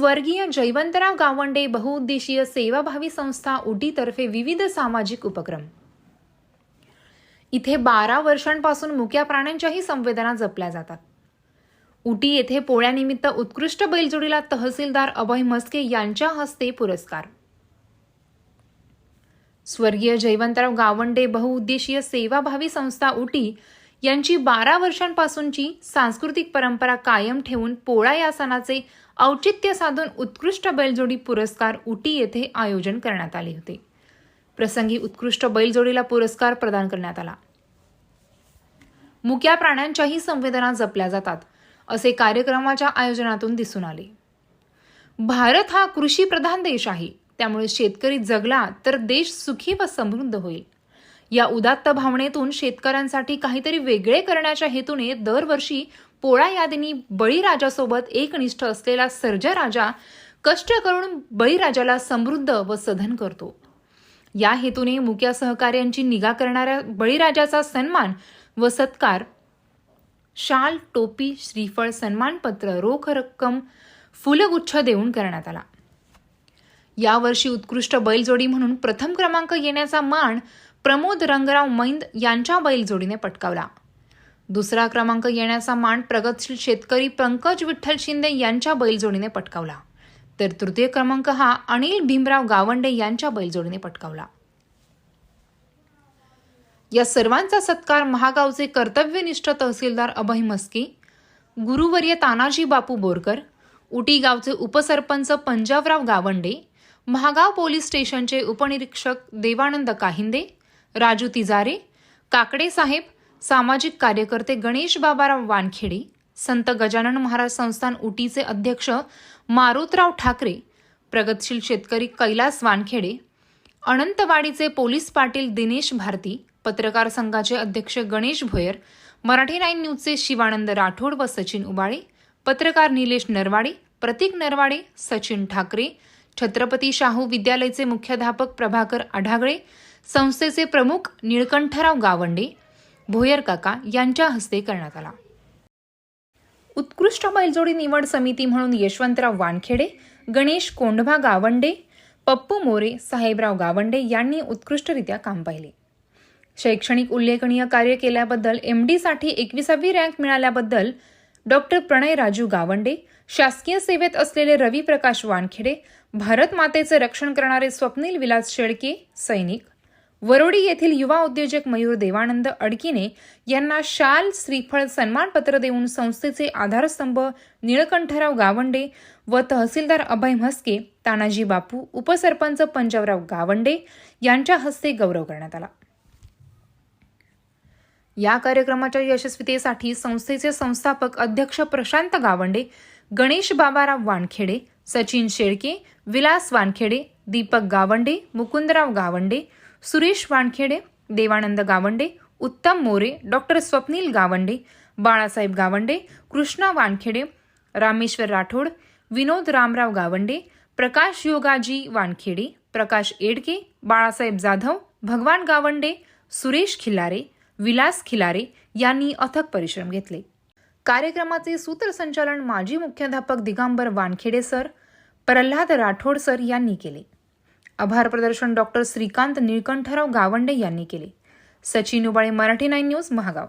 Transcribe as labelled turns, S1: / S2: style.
S1: स्वर्गीय जयवंतराव गावंडे बहुउद्देशीय सेवाभावी संस्था उटीतर्फे विविध सामाजिक उपक्रम. इथे बारा वर्षांपासून मुक्या प्राण्यांच्याही संवेदना जपल्या जातात. उटी येथे पोळ्यानिमित्त उत्कृष्ट बैलजोडीला तहसीलदार अभय मस्के यांच्या हस्ते पुरस्कार. स्वर्गीय जयवंतराव गावंडे बहुउद्देशीय सेवाभावी संस्था उटी यांची बारा वर्षांपासूनची सांस्कृतिक परंपरा कायम ठेवून पोळा या सणाचे औचित्य साधून उत्कृष्ट बैलजोडी पुरस्कार उटी येथे आयोजन करण्यात आले होते. प्रसंगी उत्कृष्ट बैलजोडीला पुरस्कार प्रदान करण्यात आला. मुक्या प्राण्यांच्याही संवेदना जपल्या जातात असे कार्यक्रमाच्या आयोजनातून दिसून आले. भारत हा कृषीप्रधान देश आहे त्यामुळे शेतकरी जगला तर देश सुखी व समृद्ध होईल. या उदात्त भावनेतून शेतकऱ्यांसाठी काहीतरी वेगळे करण्याच्या हेतूने दरवर्षी पोळा या दिनी बळीराजासोबत एकनिष्ठ असलेला सर्जा राजा कष्ट करून बळीराजाला समृद्ध व सधन करतो. या हेतूने मुक्या सहकार्यांची निगा करणाऱ्या बळीराजाचा सन्मान व सत्कार शाल टोपी श्रीफळ सन्मानपत्र रोख रक्कम फुलगुच्छ देऊन करण्यात आला. यावर्षी उत्कृष्ट बैलजोडी म्हणून प्रथम क्रमांक येण्याचा मान प्रमोद रंगराव मैंद यांच्या बैलजोडीने पटकावला. दुसरा क्रमांक येण्याचा मान प्रगतशील शेतकरी पंकज विठ्ठल शिंदे यांच्या बैलजोडीने पटकावला. तर तृतीय क्रमांक हा अनिल भीमराव गावंडे यांच्या बैलजोडीने पटकावला. या सर्वांचा सत्कार महागावचे कर्तव्यनिष्ठ तहसीलदार अभय मस्की गुरुवर्य तानाजी बापू बोरकर उटी गावचे उपसरपंच पंजाबराव गावंडे महागाव पोलीस स्टेशनचे उपनिरीक्षक देवानंद काहिंदे राजू तिजारे काकडे साहेब सामाजिक कार्यकर्ते गणेश बाबाराव वानखेडे संत गजानन महाराज संस्थान उटीचे अध्यक्ष मारुतराव ठाकरे प्रगतशील शेतकरी कैलास वानखेडे अनंतवाडीचे पोलीस पाटील दिनेश भारती पत्रकार संघाचे अध्यक्ष गणेश भोयर मराठी नाईन न्यूजचे शिवानंद राठोड व सचिन उबाळे पत्रकार निलेश नरवाडे प्रतीक नरवाडे सचिन ठाकरे छत्रपती शाहू विद्यालयाचे मुख्याध्यापक प्रभाकर आढागळे संस्थेचे प्रमुख निळकंठराव गावंडे भोयर काका यांच्या हस्ते करण्यात आला. उत्कृष्ट बैलजोडी निवड समिती म्हणून यशवंतराव वानखेडे गणेश कोंढभा गावंडे पप्पू मोरे साहेबराव गावंडे यांनी उत्कृष्टरित्या काम पाहिले. शैक्षणिक उल्लेखनीय कार्य केल्याबद्दल एम डीसाठी एकविसावी रँक मिळाल्याबद्दल डॉक्टर प्रणय राजू गावंडे शासकीय सेवेत असलेले रवी प्रकाश वानखेडे भारत मातेचे रक्षण करणारे स्वप्नील विलास शेळके सैनिक वरोडी येथील युवा उद्योजक मयूर देवानंद अडकिने यांना शाल श्रीफळ सन्मानपत्र देऊन संस्थेचे आधारस्तंभ निळकंठराव गावंडे व तहसीलदार अभय म्हस्के तानाजी बापू उपसरपंच पंजाबराव गावंडे यांच्या हस्ते गौरव करण्यात आला. या कार्यक्रमाच्या यशस्वीतेसाठी संस्थेचे संस्थापक अध्यक्ष प्रशांत गावंडे गणेश बाबाराव वानखेडे सचिन शेळके विलास वानखेडे दीपक गावंडे मुकुंदराव गावंडे सुरेश वानखेडे देवानंद गावंडे उत्तम मोरे डॉक्टर स्वप्नील गावंडे बाळासाहेब गावंडे कृष्णा वानखेडे रामेश्वर राठोड विनोद रामराव गावंडे प्रकाश योगाजी वानखेडे प्रकाश एडके बाळासाहेब जाधव भगवान गावंडे सुरेश खिल्लारे विलास खिलारे यांनी अथक परिश्रम घेतले. कार्यक्रमाचे सूत्रसंचालन माजी मुख्याध्यापक दिगंबर वानखेडे सर प्रल्हाद राठोड सर यांनी केले. आभार प्रदर्शन डॉक्टर श्रीकांत निळकंठराव गावंडे यांनी केले. Sachin Ubale Marathi nine news Mahagaon.